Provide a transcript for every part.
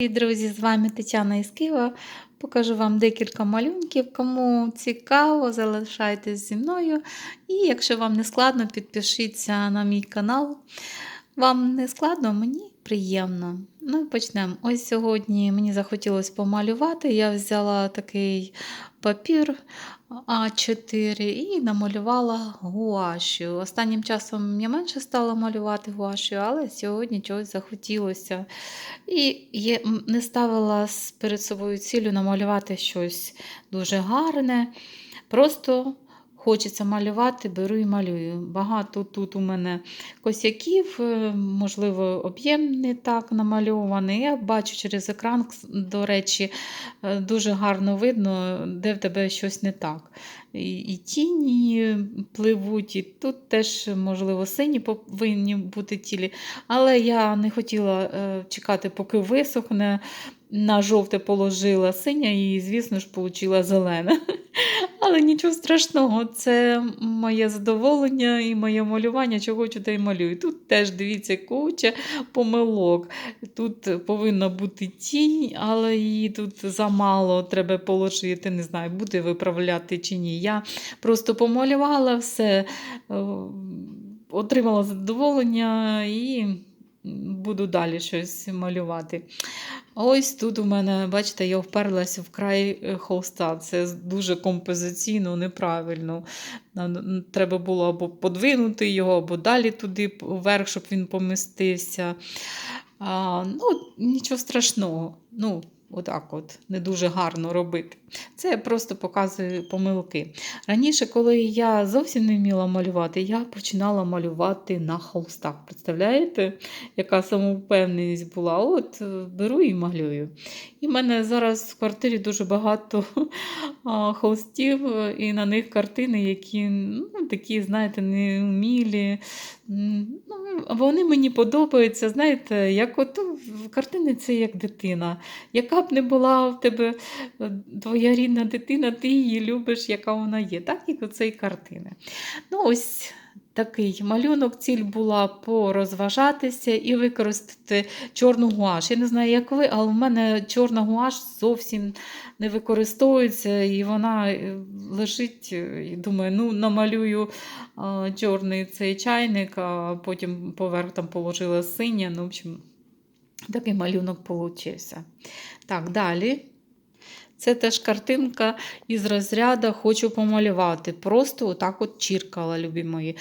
І, друзі, з вами Тетяна із Києва. Покажу вам декілька малюнків. Кому цікаво, залишайтесь зі мною. І якщо вам не складно, підпишіться на мій канал. Вам не складно, мені приємно. Ну і почнемо. Ось сьогодні мені захотілося помалювати. Я взяла такий папір А4 і намалювала гуашю. Останнім часом я менше стала малювати гуашю, але сьогодні чогось захотілося. І є, не ставила перед собою цілю намалювати щось дуже гарне. Просто хочеться малювати, беру і малюю. Багато тут у мене косяків, е, можливо, об'єм не так намальований. Я бачу через екран, до речі, е, дуже гарно видно, де в тебе щось не так. І, і тіні пливуть, і тут теж, можливо, сині повинні бути тілі. Але я не хотіла е, чекати, поки висохне. На жовте положила синя і, звісно ж, отримала зелене. Але нічого страшного, це моє задоволення і моє малювання, чого хочу, та й малюю. Тут теж дивіться куча помилок. Тут повинна бути тінь, але її тут замало треба положити. Не знаю, буде виправляти чи ні. Я просто помалювала все, е, отримала задоволення і буду далі щось малювати. Ось тут у мене, бачите, я вперлася в край е, холста. Це дуже композиційно, неправильно. Треба було або подвинути його, або далі туди вверх, щоб він помістився. А, ну, нічого страшного. Ну, отак от, не дуже гарно робити. Це просто показую помилки. Раніше, коли я зовсім не вміла малювати, я починала малювати на холстах. Представляєте, яка самовпевненість була? От е, беру і малюю. І в мене зараз в квартирі дуже багато холстів, е, і на них картини, які ну, такі, знаєте, неумілі. Ну, вони мені подобаються, знаєте, як от картини це як дитина. Яка б не була в тебе е, твоя рідна дитина, ти її любиш, яка вона є. Так, як оце і картини. Ну, ось такий малюнок. Ціль була порозважатися і використати чорну гуаш. Я не знаю, як ви, але в мене чорна гуаш зовсім не використовується, і вона е, лежить е, і думаю, ну, намалюю а, чорний цей чайник, а потім поверх там положила синє. Ну, в общем, такий малюнок получився. Так, далі. Це теж картинка із розряду хочу помалювати. Просто отак от чіркала, любі мої.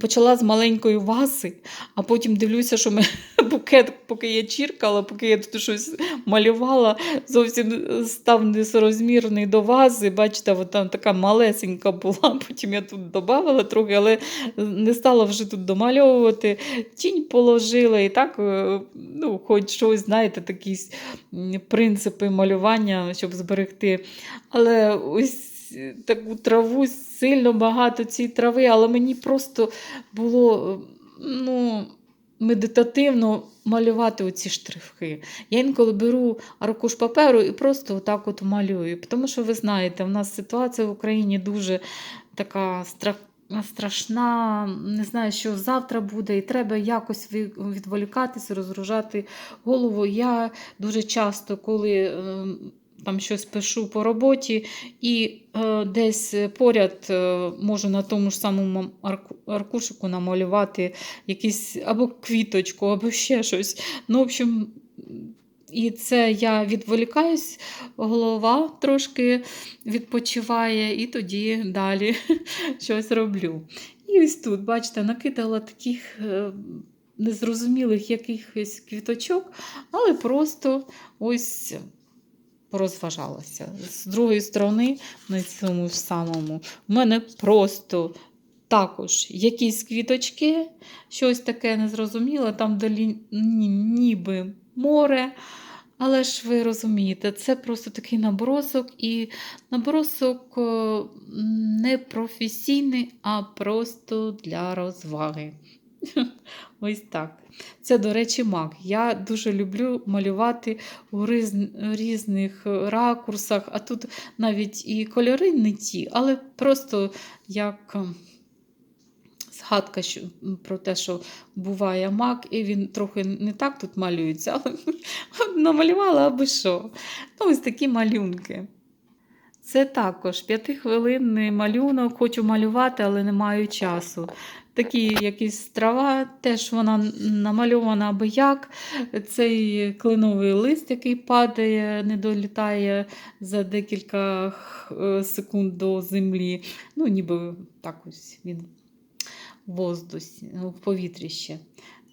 Почала з маленької вази, а потім дивлюся, що ми букет, поки я чіркала, поки я тут щось малювала, зовсім став несорозмірний до вази. Бачите, от там така малесенька була. Потім я тут додавала трохи, але не стала вже тут домальовувати. Тінь положила і так, е, ну, хоч щось, знаєте, такі принципи малювання, щоб зберегти. Але ось е, таку траву сильно багато цієї трави, але мені просто було ну, медитативно малювати оці штрихи. Я інколи беру аркуш паперу і просто отак от малюю. Тому що ви знаєте, в нас ситуація в Україні дуже така страх. Страшна, не знаю, що завтра буде, і треба якось відволікатися, розгружати голову. Я дуже часто, коли е, там щось пишу по роботі, і е, десь поряд е, можу на тому ж самому аркушику намалювати якісь або квіточку, або ще щось. Ну, в общем, і це я відволікаюсь, голова трошки відпочиває, і тоді далі щось роблю. І ось тут, бачите, накидала таких е, незрозумілих якихось квіточок, але просто ось порозважалася. З другої сторони, на цьому ж самому, в мене просто також якісь квіточки, щось таке незрозуміле, там далі ні- ніби море. Але ж ви розумієте, це просто такий набросок, і набросок е, не професійний, а просто для розваги. Ось так. Це, до речі, мак. Я дуже люблю малювати у різ- різних ракурсах, а тут навіть і кольори не ті, але просто як е, згадка про те, що буває мак, і він трохи не так тут малюється, але намалювала аби що. Ну, ось такі малюнки. Це також п'ятихвилинний малюнок, хочу малювати, але не маю часу. Такі якісь трава, теж вона намальована аби як. Цей кленовий лист, який падає, не долітає за декілька е, секунд до землі. Ну, ніби так ось він в воздусі, в повітрі ще.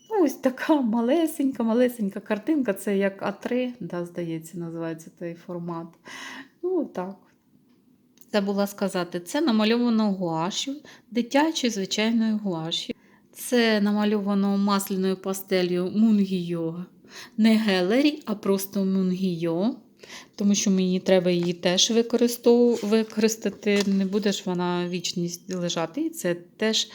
Ну, ось така малесенька, малесенька картинка. Це як А3, да, здається, називається той формат. Ну, так. Забула сказати, це намальовано гуашю, дитячою звичайною гуашю. Це намальовано масляною пастелью Мунгійо. Не гелері, а просто Мунгійо. Тому що мені треба її теж використати. Не буде ж вона вічність лежати. І це теж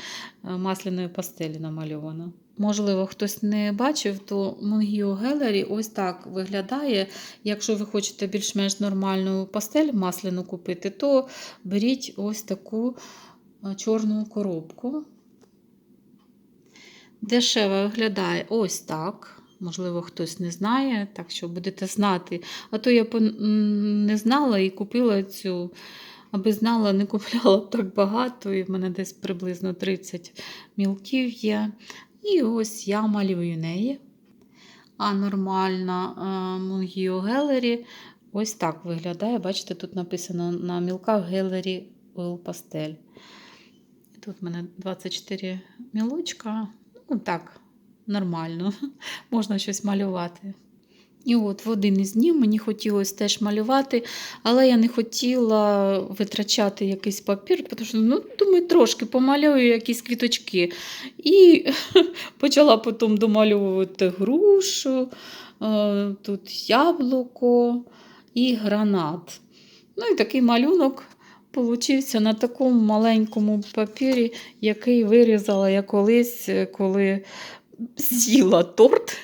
е, масляною пастелі намальовано. Можливо, хтось не бачив, то Мунгіо Гелері ось так виглядає. Якщо ви хочете більш-менш нормальну пастель масляну купити, то беріть ось таку е, чорну коробку. Дешево виглядає ось так. Можливо, хтось не знає, так що будете знати. А то я не знала і купила цю, аби знала, не купляла б так багато, і в мене десь приблизно 30 мілків є. І ось я малюю неї. А нормальна Мунгіо Гелері ось так виглядає. Бачите, тут написано на мілках Гелері Oil Pastel. Тут в мене 24 мілочка. Ну так, нормально. Можна щось малювати. І от в один із днів мені хотілося теж малювати, але я не хотіла витрачати якийсь папір, тому що, ну, думаю, трошки помалюю якісь квіточки. І почала потім домалювати грушу, е, тут яблуко і гранат. Ну і такий малюнок получився на такому маленькому папірі, який вирізала я колись, коли з'їла торт.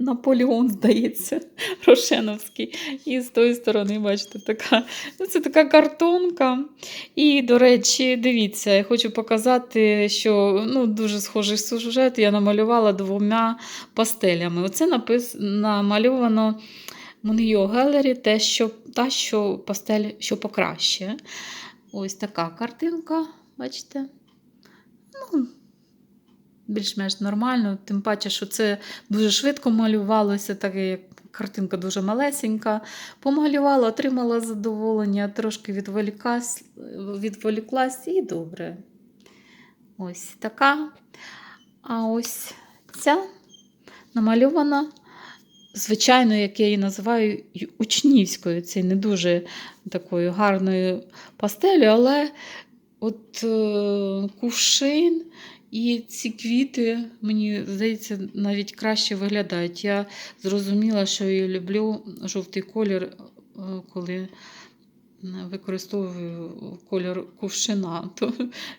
Наполеон, здається, Рошеновський. І з тої сторони, бачите, така, ну, це така картонка. І, до речі, дивіться, я хочу показати, що ну, дуже схожий сюжет я намалювала двома пастелями. Оце напис... намальовано Мунгіо Гелері, те, що, та, що пастель що покраще. Ось така картинка, бачите? Ну, більш-менш нормально, тим паче, що це дуже швидко малювалося, так як картинка дуже малесенька. Помалювала, отримала задоволення, трошки відволікась, відволіклась і добре. Ось така. А ось ця намальована, звичайно, як я її називаю, учнівською. Це не дуже такою гарною пастелю, але от е, кувшин і ці квіти, мені здається, навіть краще виглядають. Я зрозуміла, що я люблю жовтий колір, е, коли використовую кольор кувшина. То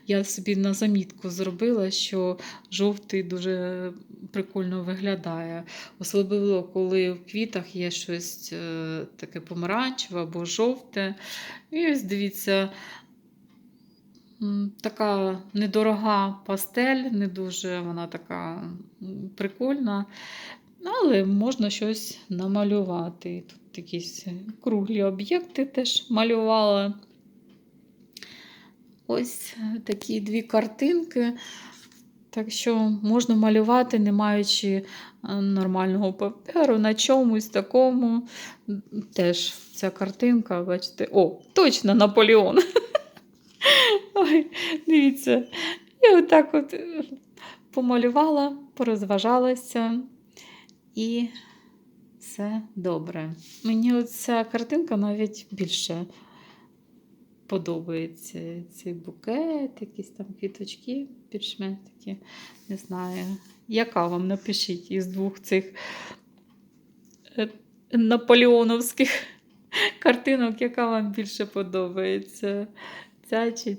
я собі на замітку зробила, що жовтий дуже прикольно виглядає. Особливо, коли в квітах є щось е, таке помаранчеве або жовте. І ось дивіться. Така недорога пастель, не дуже вона така прикольна, але можна щось намалювати. Тут якісь круглі об'єкти теж малювала. Ось такі дві картинки. Так що можна малювати, не маючи е, нормального паперу, на чомусь такому. Теж ця картинка, бачите, о, точно Наполеон. Ой, дивіться, я отак от е, помалювала, порозважалася і все добре. Мені ця картинка навіть більше подобається. Цей букет, якісь там квіточки, більш-менш такі, не знаю. Яка вам напишіть із двох цих е, наполеоновських картинок, яка вам більше подобається? Ця чи.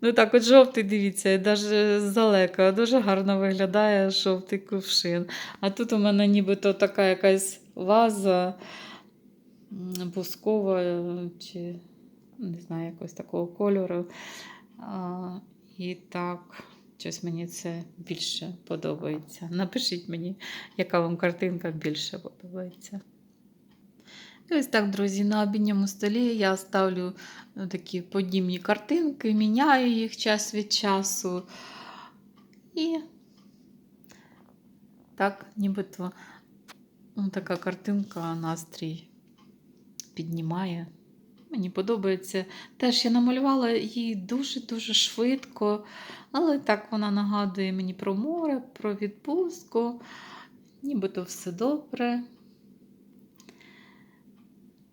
Ну так, от жовтий, дивіться, навіть здалека дуже гарно виглядає жовтий кувшин. А тут у мене нібито така якась ваза бускова е, чи не знаю, якогось такого кольору. А, і так, Щось мені це більше подобається. Напишіть мені, яка вам картинка більше подобається. І ось так, друзі, на обідньому столі я ставлю е, такі подібні картинки, міняю їх час від часу. І так, нібито ну, така картинка настрій піднімає. Мені подобається. Теж я намалювала її дуже-дуже швидко, але так вона нагадує мені про море, про відпустку. Нібито все добре.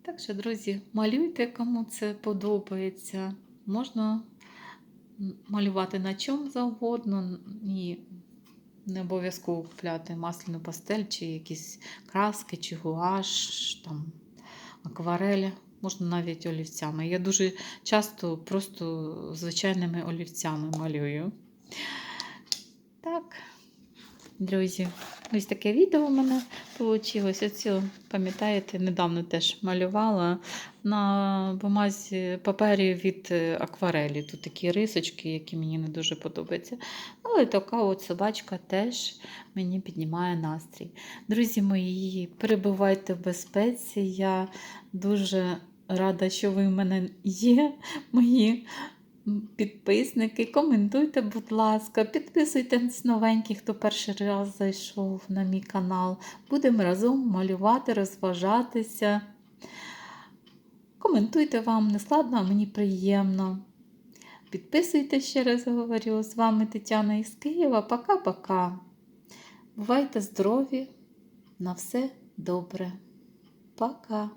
Так що, друзі, малюйте, кому це подобається. Можна малювати на чому завгодно і не обов'язково купляти масляну пастель, чи якісь краски, чи гуаш, там, акварель. Можна навіть олівцями. Я дуже часто просто звичайними олівцями малюю. Так, друзі, ось таке відео у мене вийшло. Оцю, пам'ятаєте, недавно теж малювала на бумазі папері від е, акварелі. Тут такі рисочки, які мені не дуже подобаються. Але така от собачка теж мені піднімає настрій. Друзі мої, перебувайте в безпеці. Я дуже рада, що ви в мене є, мої підписники. Коментуйте, будь ласка, підписуйтесь новенькі, хто перший раз зайшов на мій канал. Будемо разом малювати, розважатися. Коментуйте вам, не складно, а мені приємно. Підписуйтесь, ще раз говорю. З вами Тетяна із Києва. Пока-пока. Бувайте здорові! На все добре. Пока!